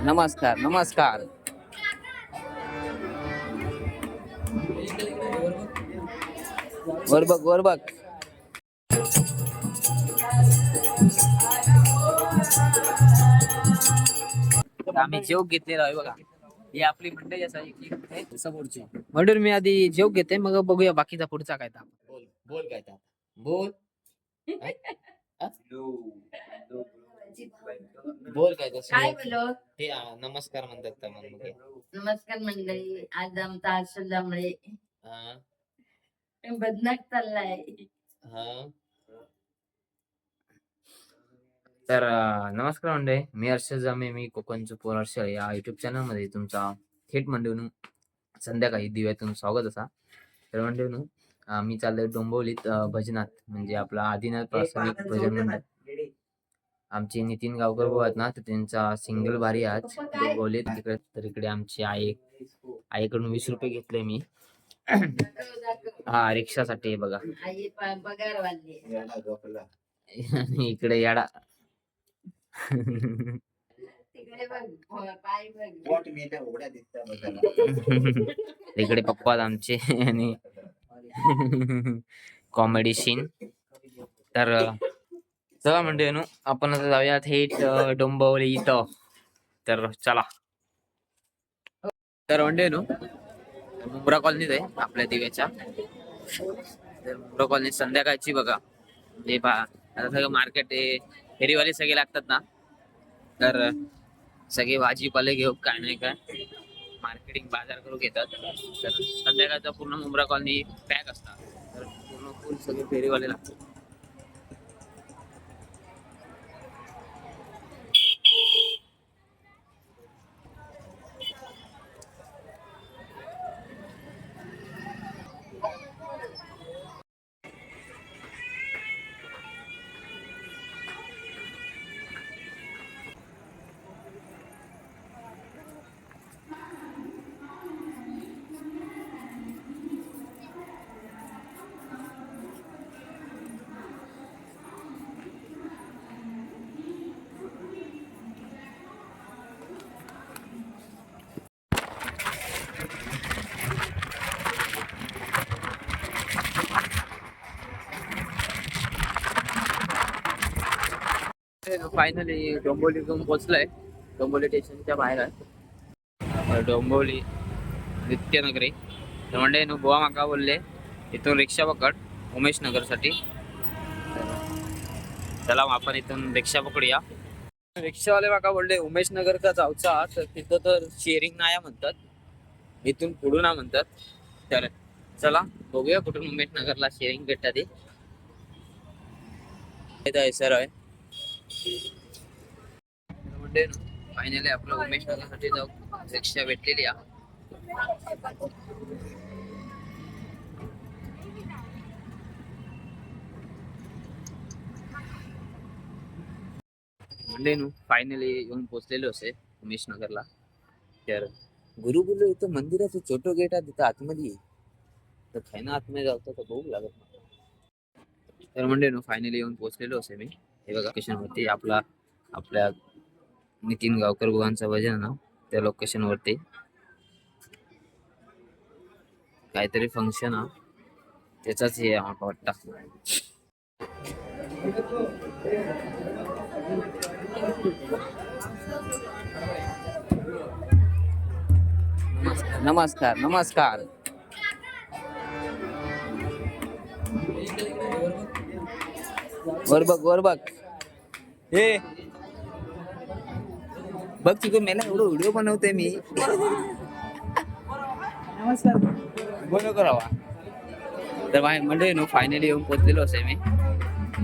नमस्कार नमस्कार. वर बघ वर बघ. आम्ही जेव घेतलेला आहे बघा. ही आपली मंडळी असा समोरची. मंडळ मी आधी जेव घेते मग बघूया बाकीचा पुढचा काय बोल बोल काय बोल. बोल काय तसं काय बोल. आ, नमस्कार म्हणतात मग हे? नमस्कार मंडळी आज आमचा आश्रदामुळे हा, बदनाक चाललाय हा. तर अं, नमस्कार मंडळी मी हर्षद जामे मी कोकणचं पोर हर्षल या युट्यूब चॅनलमध्ये तुमचा थेट मंडळीनं संध्याकाळी दिव्यातून स्वागत असा तर मंडळीनं मी चाललोय डोंबिवलीत अं, भजनात म्हणजे आपला आदिनाथ प्रास्ताविक भजन मंडळ आमचे नितीन गावकर भाऊ आहेत ना तर त्यांचा सिंगल भारी आज. डोंबिवलीत तिकडे तर इकडे आमची आई आईकडून वीस रुपये घेतले मी. हा रिक्षासाठी आहे बघा. इकडे याडा. तिकडे बघ हो, इकडे पप्पा आमचे आणि कॉमेडी सीन तर चला म्हणजे नु आपण आता जाऊया थेट डोंबवली इथं. तर चला. तर म्हणजे नु मुंब्रा कॉलनीत आहे आपल्या दिव्याच्या. तर मुंब्रा कॉलनी संध्याकाळची बघा. हे पहा आता सगळं मार्केट आहे. फेरीवाले सगळे लागतात ना. तर सगळे भाजीपाले घेऊ काय नाही काय. मार्केटिंग बाजार करून घेतात. तर संध्याकाळचा पूर्ण मुंब्रा कॉलनी पॅक असतात. तर पूर्ण फुल सगळे फेरीवाले लागतात. फायनली डोंबोली घेऊन पोहोचलोय. डोंबोली स्टेशनच्या बाहेर आहे. तर नित्यनगरी. तर म्हणजे नु बुवा माका बोलले. इथून रिक्षा पकड उमेश नगरसाठी. चला आपण इथून रिक्षा पकडूया. रिक्षावाले माका बोलले उमेश नगरचा जाऊचा. तर तिथं तर शेअरिंग नाही आहे म्हणतात. इथून पुढून ना म्हणतात. तर चला बघूया कुठून उमेश नगरला शेअरिंग भेटतात ते आहे सर आहे म्हणजे म्हणजे फायनली आपलं उमेश नगरसाठी जाऊ रिक्षा भेटलेली आहे. म्हणजे फायनली येऊन पोहोचलेलो असे उमेश नगरला. तर गुरु बोललो इथं मंदिराचं छोटं गेट आहे तिथं आतमध्ये तर खायना आतमध्ये जाऊ तर बघू लागत तर म्हणजे नू फायनली येऊन पोहोचलेलो असे मी. हे बघा. लोकेशन वरती आपला आपल्या नितीन गावकर बुवांचं भजन ना त्या लोकेशन वरती. काहीतरी फंक्शन हा त्याचाच हे आम्हाला मला वाटतं. नमस्कार नमस्कार. वर बघ वर बघ. हे. बघ तिकडे मेला एवढं व्हिडिओ बनवते मी. नमस्कार. बोलो करावा तर बाय म्हणजे नो फायनली येऊन पोचलेलो असे मी.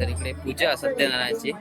तर इकडे पूजा सत्यनारायणची.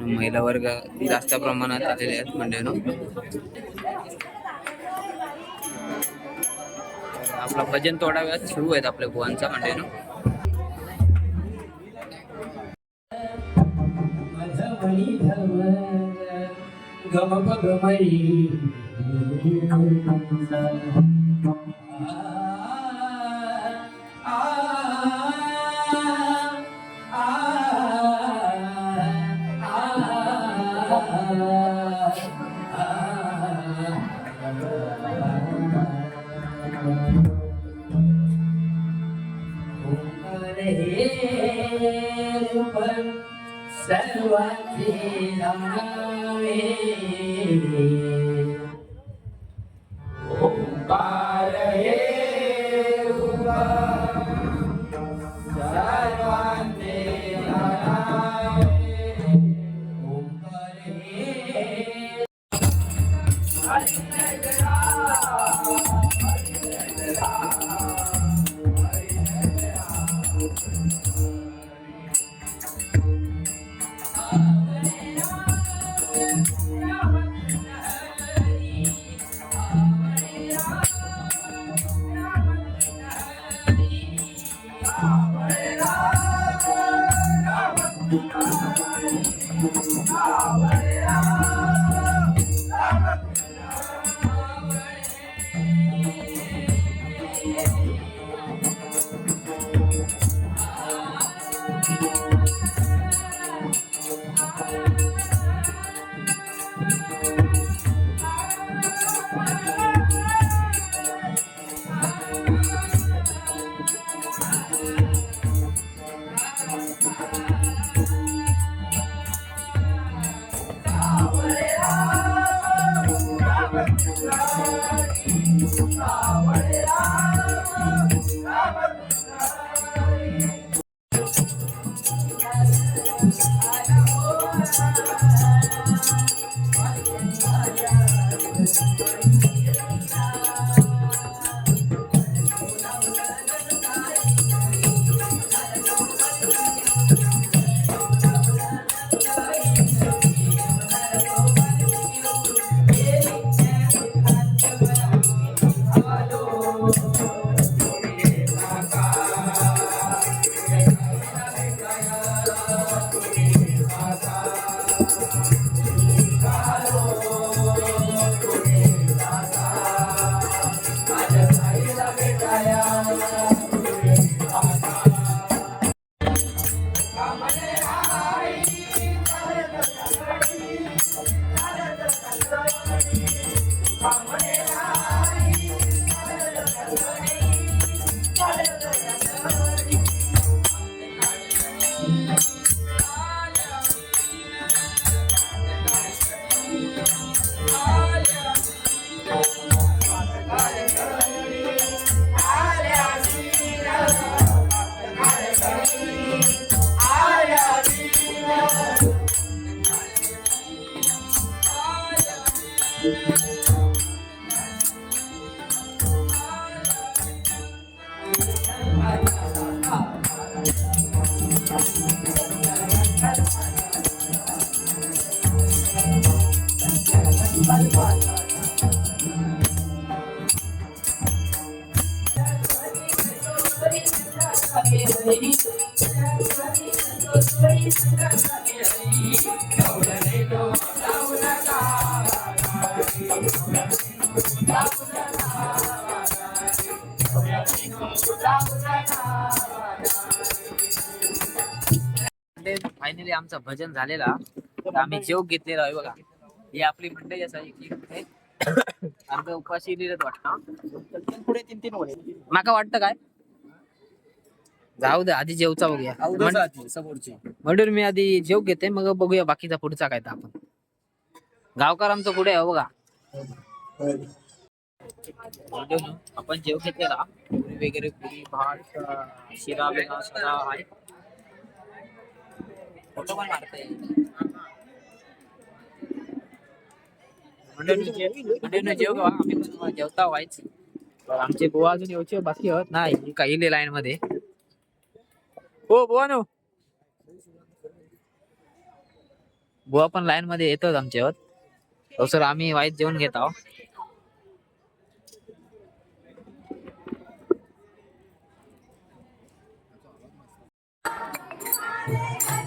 महिला वर्ग जास्त प्रमाणात आलेले आहेत म्हणजे आपला भजन थोडा वेळात सुरू आहेत आपल्या बुवांचा म्हणजे no सर्वांचे Música Hare Rama finally आमचं भजन झालेला तर आम्ही जेव घेतलेला आहे बघा. ही आपली मंडळी असायची आमचा उपाशी लिहिलं वाटतं. पुढे तीन तीन माका वाटतं काय? जाऊ दे आधी जेवचा बघूया. समोरची. म्हणून मी आधी जेव घेते मग बघूया बाकीचा पुढचा काय आपण. गावकर आमचं पुढे आहे हो बघा? आपण जेव घेतलेला. पुरी वगैरे पुरी भात शिरा बिरा सगळा आहे. फोटो पण मारता येईल जेव जेवता व्हायच आमचे बुवा अजून येऊचे बाकी होत नाही काही लाईन मध्ये हो बुवा नो. बुवा पण लाईन मध्ये येतोच आमच्यावर हो सर आम्ही वाईट जेवण घेत आहोत. Thank you.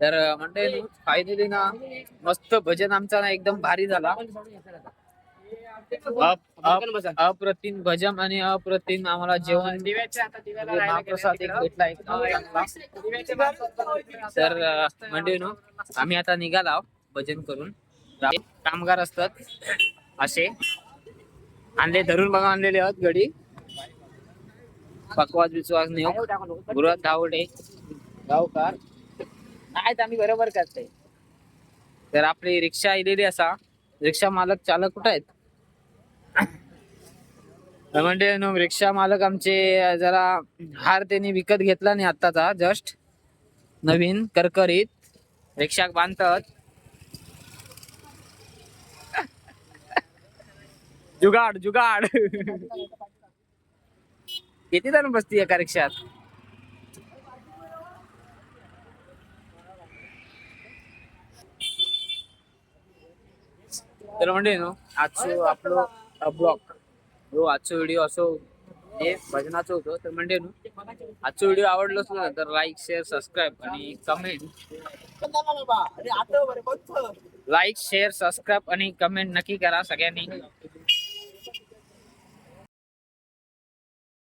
तर म्हणजे फायनली ना. मस्त भजन आमचा ना एकदम भारी झाला. अप- अप- अप्रतिम भजन आणि अप्रतिम आम्हाला जेवण म्हणजे महाप्रसाद एक भेटला चांगला. तर म्हणजे नो आम्ही आता निघाला भजन करून. कामगार असतात. असे. आणले धरून बघा आणलेले आहोत गडी पकवाज बिचवाज नेऊ गुरुवात धावडे गावकार नाहीत आम्ही बरोबर करते तर आपली रिक्षा आलेली असा. रिक्षा मालक चालक कुठे आहेत? म्हणजे रिक्षा मालक आमचे जरा हार त्यांनी विकत घेतला नाही आत्ताचा जस्ट नवीन करकरीत रिक्षा बांधतात. जुगाड जुगाड. किती जण बसती एका रिक्षात? तर म्हणजे नो आजचो आपलो ब्लॉग हो आजचो व्हिडिओ असो हे भजनाचं होतं. तर म्हणजे नो आजचो व्हिडिओ आवडलो असलो ना तर लाईक शेअर सबस्क्राईब आणि कमेंट लाईक शेअर सबस्क्राईब आणि कमेंट नक्की करा सगळ्यांनी.